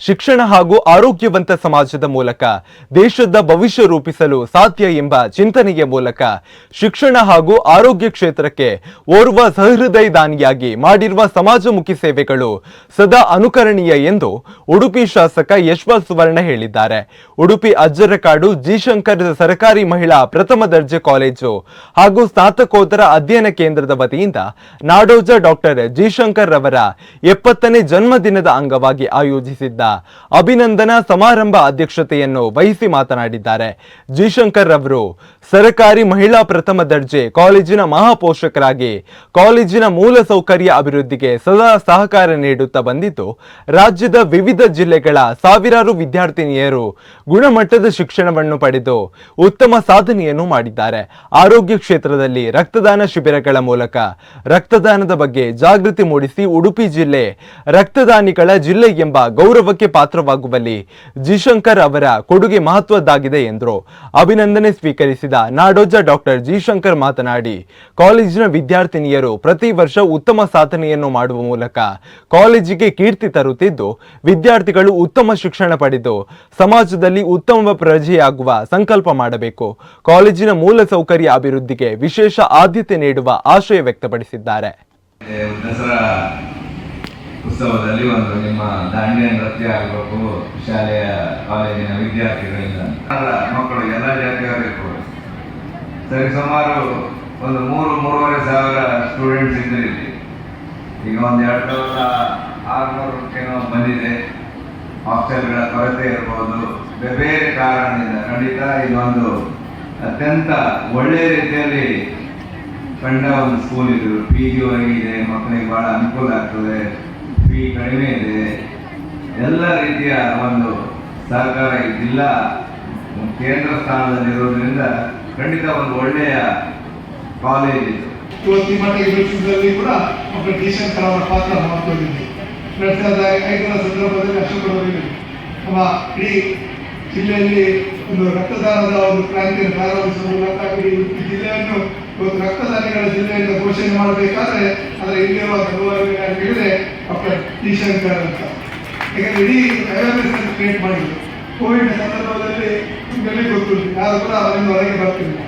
ಶಿಕ್ಷಣ ಹಾಗೂ ಆರೋಗ್ಯವಂತ ಸಮಾಜದ ಮೂಲಕ ದೇಶದ ಭವಿಷ್ಯ ರೂಪಿಸಲು ಸಾಧ್ಯ ಎಂಬ ಚಿಂತನೆಯ ಮೂಲಕ ಶಿಕ್ಷಣ ಹಾಗೂ ಆರೋಗ್ಯ ಕ್ಷೇತ್ರಕ್ಕೆ ಓರ್ವ ಸಹೃದಯ ದಾನಿಯಾಗಿ ಮಾಡಿರುವ ಸಮಾಜಮುಖಿ ಸೇವೆಗಳು ಸದಾ ಅನುಕರಣೀಯ ಎಂದು ಉಡುಪಿ ಶಾಸಕ ಯಶ್ಪಾಲ್ ಸುವರ್ಣ ಹೇಳಿದ್ದಾರೆ. ಉಡುಪಿ ಅಜ್ಜರಕಾಡು ಜಿಶಂಕರ್ ಸರ್ಕಾರಿ ಮಹಿಳಾ ಪ್ರಥಮ ದರ್ಜೆ ಕಾಲೇಜು ಹಾಗೂ ಸ್ನಾತಕೋತ್ತರ ಅಧ್ಯಯನ ಕೇಂದ್ರದ ವತಿಯಿಂದ ನಾಡೋಜ ಡಾಕ್ಟರ್ ಜಿಶಂಕರ್ ರವರ ಎಪ್ಪತ್ತನೇ ಜನ್ಮದಿನದ ಅಂಗವಾಗಿ ಆಯೋಜಿಸಿದ್ದ ಅಭಿನಂದನಾ ಸಮಾರಂಭ ಅಧ್ಯಕ್ಷತೆಯನ್ನು ವಹಿಸಿ ಮಾತನಾಡಿದ್ದಾರೆ. ಜಿಶಂಕರ್ ರವರು ಸರಕಾರಿ ಮಹಿಳಾ ಪ್ರಥಮ ದರ್ಜೆ ಕಾಲೇಜಿನ ಮಹಾಪೋಷಕರಾಗಿ ಕಾಲೇಜಿನ ಮೂಲ ಸೌಕರ್ಯ ಅಭಿವೃದ್ಧಿಗೆ ಸದಾ ಸಹಕಾರ ನೀಡುತ್ತಾ ಬಂದಿದ್ದು, ರಾಜ್ಯದ ವಿವಿಧ ಜಿಲ್ಲೆಗಳ ಸಾವಿರಾರು ವಿದ್ಯಾರ್ಥಿನಿಯರು ಗುಣಮಟ್ಟದ ಶಿಕ್ಷಣವನ್ನು ಪಡೆದು ಉತ್ತಮ ಸಾಧನೆಯನ್ನು ಮಾಡಿದ್ದಾರೆ. ಆರೋಗ್ಯ ಕ್ಷೇತ್ರದಲ್ಲಿ ರಕ್ತದಾನ ಶಿಬಿರಗಳ ಮೂಲಕ ರಕ್ತದಾನದ ಬಗ್ಗೆ ಜಾಗೃತಿ ಮೂಡಿಸಿ ಉಡುಪಿ ಜಿಲ್ಲೆ ರಕ್ತದಾನಿಗಳ ಜಿಲ್ಲೆ ಎಂಬ ಗೌರವಕ್ಕೆ ಪಾತ್ರವಾಗುವಲ್ಲಿ ಜಿಶಂಕರ್ ಅವರ ಕೊಡುಗೆ ಮಹತ್ವದ್ದಾಗಿದೆ ಎಂದರು. ಅಭಿನಂದನೆ ಸ್ವೀಕರಿಸಿದ ನಾಡೋಜ ಡಾಕ್ಟರ್ ಜಿಶಂಕರ್ ಮಾತನಾಡಿ, ಕಾಲೇಜಿನ ವಿದ್ಯಾರ್ಥಿನಿಯರು ಪ್ರತಿ ವರ್ಷ ಉತ್ತಮ ಸಾಧನೆಯನ್ನು ಮಾಡುವ ಮೂಲಕ ಕಾಲೇಜಿಗೆ ಕೀರ್ತಿ ತರುತ್ತಿದ್ದು, ವಿದ್ಯಾರ್ಥಿಗಳು ಉತ್ತಮ ಶಿಕ್ಷಣ ಪಡೆದು ಸಮಾಜದಲ್ಲಿ ಉತ್ತಮ ಪ್ರಜೆಯಾಗುವ ಸಂಕಲ್ಪ ಮಾಡಬೇಕು. ಕಾಲೇಜಿನ ಮೂಲ ಸೌಕರ್ಯ ಅಭಿವೃದ್ಧಿಗೆ ವಿಶೇಷ ಆದ್ಯತೆ ನೀಡುವ ಆಶಯ ವ್ಯಕ್ತಪಡಿಸಿದ್ದಾರೆ. ಉತ್ಸವದಲ್ಲಿ ಒಂದು ನಿಮ್ಮ ದಾಂಡಿಯ ನೃತ್ಯ ಆಗಬೇಕು, ಶಾಲೆಯ ಕಾಲೇಜಿನ ವಿದ್ಯಾರ್ಥಿಗಳಿಂದ. ಮಕ್ಕಳು ಎಲ್ಲ ಜಾತಿಯವರಿಗೂ ಸರಿ, ಸುಮಾರು ಒಂದು ಮೂರು, ಮೂರುವರೆ ಸಾವಿರ ಸ್ಟೂಡೆಂಟ್ಸ್ ಇದ್ರು ಇಲ್ಲಿ. ಈಗ ಒಂದು ಎರಡು ಸಾವಿರದ ಆರುನೂರಕ್ಕೇನೋ ಬಂದಿದೆ. ಹಾಸ್ಟೆಲ್ಗಳ ಕೊರತೆ ಇರ್ಬೋದು. ಬೇರೆ ಕಾರಣದಿಂದ ಖಂಡಿತ ಇದೊಂದು ಅತ್ಯಂತ ಒಳ್ಳೆಯ ರೀತಿಯಲ್ಲಿ ಕಂಡ ಒಂದು ಸ್ಕೂಲ್ ಇದು. ಪಿ ಜಿ ಇದೆ, ಮಕ್ಕಳಿಗೆ ಬಹಳ ಅನುಕೂಲ ಆಗ್ತದೆ. ಎಲ್ಲ ರೀತಿಯ ಒಂದು ಸಹಕಾರ ಈ ಜಿಲ್ಲಾ ಕೇಂದ್ರ ಸ್ಥಾನದಲ್ಲಿರೋದ್ರಿಂದ ಖಂಡಿತ ಒಂದು ಒಳ್ಳೆಯ ಕಾಲೇಜ್ ಇದು. ಇವತ್ತು ಈ ಮಟ್ಟಿಗೆ ಬೆಳೆಸಿದ್ರಲ್ಲಿ ಕೂಡ ಪಾತ್ರ ಮಾಡ್ಕೊಂಡಿದ್ವಿ ಜಿಲ್ಲೆಯಲ್ಲಿ ಒಂದು ರಕ್ತದಾನದ ಒಂದು ಕ್ರಾಂತಿಯನ್ನು ಪ್ರಾರಂಭಿಸುವ ಮೂಲಕ ಇಡೀ ಜಿಲ್ಲೆಯನ್ನು ಇವತ್ತು ರಕ್ತದಾನಿಗಳ ಜಿಲ್ಲೆಯಿಂದ ಘೋಷಣೆ ಮಾಡಬೇಕಾದ್ರೆ ಅದರ ಇಲ್ಲಿರುವ ಗೌರವ ಡಾಕ್ಟರ್ ಜಯಶಂಕರ್ ಅಂತ. ಯಾಕಂದ್ರೆ ಇಡೀ ಅವೇರ್ನೆಸ್ ಕ್ರಿಯೇಟ್ ಮಾಡಿದ್ರು. ಕೋವಿಡ್ ಸಂದರ್ಭದಲ್ಲಿ ನಿಮಗೆಲ್ಲ ಗೊತ್ತಿಲ್ಲ ಯಾರು ಕೂಡ ಅವರಿಂದ ಹೊರಗೆ ಬರ್ತಿಲ್ಲ